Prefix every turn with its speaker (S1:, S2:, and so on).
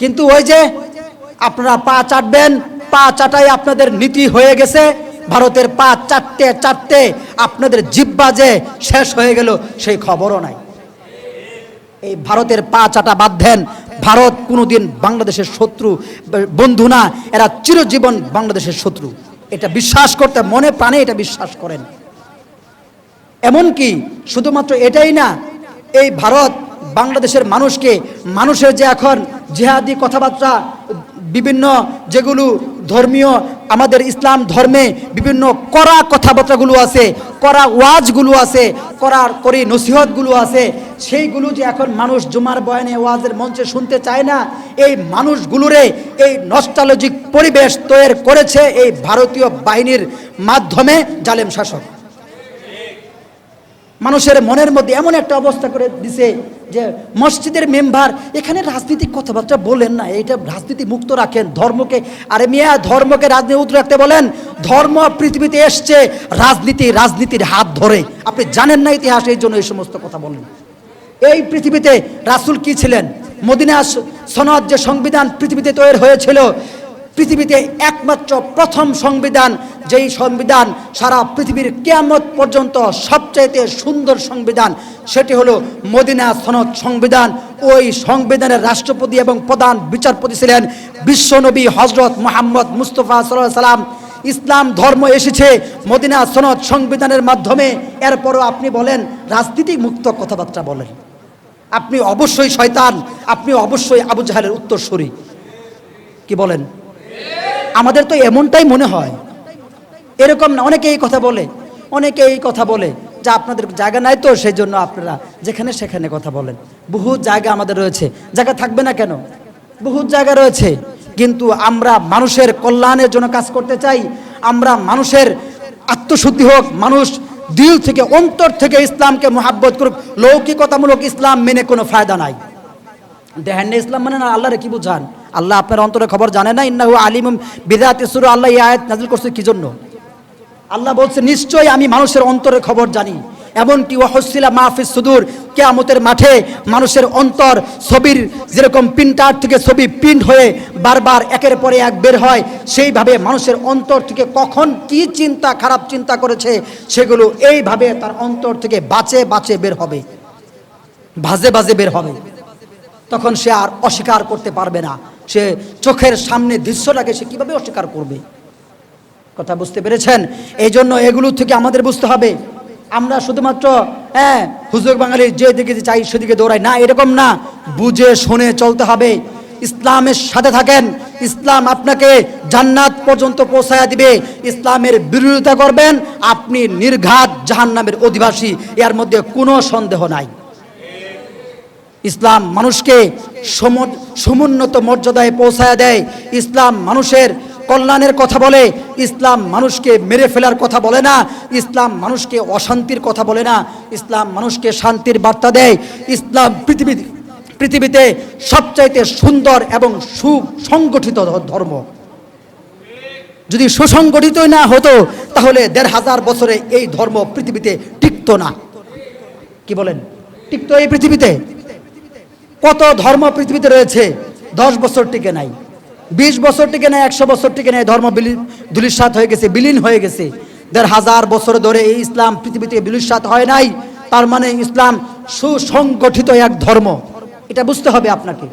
S1: কিন্তু ওই যে আপনারা পা চাটবেন, পা চাটাই আপনাদের নীতি হয়ে গেছে। ভারতের পা চারটে চারটে আপনাদের জিব্বা যে শেষ হয়ে গেল, সেই খবরও নাই। এই ভারতের পা চাটা বাদ দেন। ভারত কোনোদিন বাংলাদেশের শত্রু, বন্ধু না, এরা চিরজীবন বাংলাদেশের শত্রু। এটা বিশ্বাস করতে মনে প্রাণে এটা বিশ্বাস করেন। এমনকি শুধুমাত্র এটাই না, এই ভারত বাংলাদেশের মানুষকে, মানুষের যে এখন জেহাদি কথাবার্তা, বিভিন্ন যেগুলো ধর্মীয়, আমাদের ইসলাম ধর্মে বিভিন্ন কড়া কথাবার্তাগুলো আছে, কড়া ওয়াজগুলো আছে করার করি নসিহতগুলো আছে, সেইগুলো যে এখন মানুষ জুমার বয়ানে, ওয়াজের মঞ্চে শুনতে চায় না, এই মানুষগুলোরে এই নস্টালজিক পরিবেশ তৈরি করেছে এই ভারতীয় বাহিনীর মাধ্যমে জালেম শাসক। মানুষের মনের মধ্যে এমন একটা অবস্থা করে দিছে যে মসজিদের মেম্বার, এখানে রাজনীতিক কথাবার্তা বলেন না, এটা রাজনীতি মুক্ত রাখেন, ধর্মকে, আরে মিয়া, ধর্মকে রাজনীতি রাখতে বলেন, ধর্ম পৃথিবীতে এসছে, রাজনীতি, রাজনীতির হাত ধরে। আপনি জানেন না ইতিহাস এই জন্য এই সমস্ত কথা বলেন। এই পৃথিবীতে রাসূল কি ছিলেন? মদিনা সনদ যে সংবিধান পৃথিবীতে তৈরি হয়েছিল পৃথিবীতে একমাত্র প্রথম সংবিধান, যেই সংবিধান সারা পৃথিবীর কেয়ামত পর্যন্ত সবচাইতে সুন্দর সংবিধান, সেটি হলো মদিনা সনদ সংবিধান। ওই সংবিধানের রাষ্ট্রপতি এবং প্রধান বিচারপতি ছিলেন বিশ্বনবী হজরত মোহাম্মদ মুস্তফা সাল্লাহ সাল্লাম। ইসলাম ধর্ম এসেছে মদিনা সনদ সংবিধানের মাধ্যমে। এরপরও আপনি বলেন রাজনীতি মুক্ত কথাবার্তা বলেন। আপনি অবশ্যই শয়তান, আপনি অবশ্যই আবু জাহালের উত্তরসূরি। কি বলেন? আমাদের তো এমনটাই মনে হয়। এরকম না, অনেকে এই কথা বলে, অনেকে এই কথা বলে, যে আপনাদের জায়গা নাই তো সেই জন্য আপনারা যেখানে সেখানে কথা বলেন। বহু জায়গা আমাদের রয়েছে, জায়গা থাকবে না কেন? বহু জায়গা রয়েছে, কিন্তু আমরা মানুষের কল্যাণের জন্য কাজ করতে চাই, আমরা মানুষের আত্মশুদ্ধি হোক, মানুষ দিল থেকে, অন্তর থেকে ইসলামকে মোহাব্বত করুক, লৌকিকতামূলক ইসলাম মেনে কোনো ফায়দা নাই। দেখেন ইসলাম মানে না, আল্লাহরে কি বুঝান? আল্লাহ আপনার অন্তরে খবর জানে না, ইন্নাহু আলিম বিদাত সুর, আল্লাহ এই আয়াত নাজিল করছে কি জন্য আল্লাহ বলছে, নিশ্চয়ই আমি মানুষের অন্তরের খবর জানি। এমনকি ওয়াহসিলা মাহফিজ সুদূর, কেয়ামতের মাঠে মানুষের অন্তর ছবির যেরকম প্রিন্টার থেকে ছবি প্রিন্ট হয়ে বারবার একের পরে এক বের হয়, সেইভাবে মানুষের অন্তর থেকে কখন কি চিন্তা, খারাপ চিন্তা করেছে, সেগুলো এইভাবে তার অন্তর থেকে বাঁচে বাঁচে বের হবে। বাজে বাজে বের হবে। তখন সে আর অস্বীকার করতে পারবে না। সে চোখের সামনে দৃশ্যটাকে সে কীভাবে অস্বীকার করবে? কথা বুঝতে পেরেছেন? এই জন্য এগুলো থেকে আমাদের বুঝতে হবে। আমরা শুধুমাত্র হ্যাঁ হুজুর বাঙালির যে দিকে চাই সেদিকে দৌড়াই। না, এরকম না। বুঝে শুনে চলতে হবে। ইসলামের সাথে থাকেন। ইসলাম আপনাকে জান্নাত পর্যন্ত পৌঁছায়া দিবে। ইসলামের বিরোধিতা করবেন। আপনি নির্ঘাত জাহান্নামের অধিবাসী। এর মধ্যে কোনো সন্দেহ নাই। ইসলাম মানুষকে সমুন্নত মর্যাদায় পৌঁছায় দেয়। ইসলাম মানুষের কল্যাণের কথা বলে, ইসলাম মানুষকে মেরে ফেলার কথা বলে না, ইসলাম মানুষকে অশান্তির কথা বলে না, ইসলাম মানুষকে শান্তির বার্তা দেয়। ইসলাম পৃথিবী, পৃথিবীতে সবচাইতে সুন্দর এবং সুসংগঠিত ধর্ম। যদি সুসংগঠিত না হতো, তাহলে দেড় হাজার বছরে এই ধর্ম পৃথিবীতে টিকতো না। কি বলেন? টিকতো এই পৃথিবীতে? কত ধর্ম পৃথিবীতে রয়েছে? দশ বছর টিকে নাই। বিশ বছর টিকে নাই, একশো বছর টিকে নাই, ধর্ম ধূলিসাৎ হয়ে গেছে, বিলীন হয়ে গেছে। দেড় হাজার বছর ধরে এই ইসলাম পৃথিবীতে বিলুসাত হয় নাই, তার মানে ইসলাম সুসংগঠিত এক ধর্ম। এটা বুঝতে হবে আপনাকে।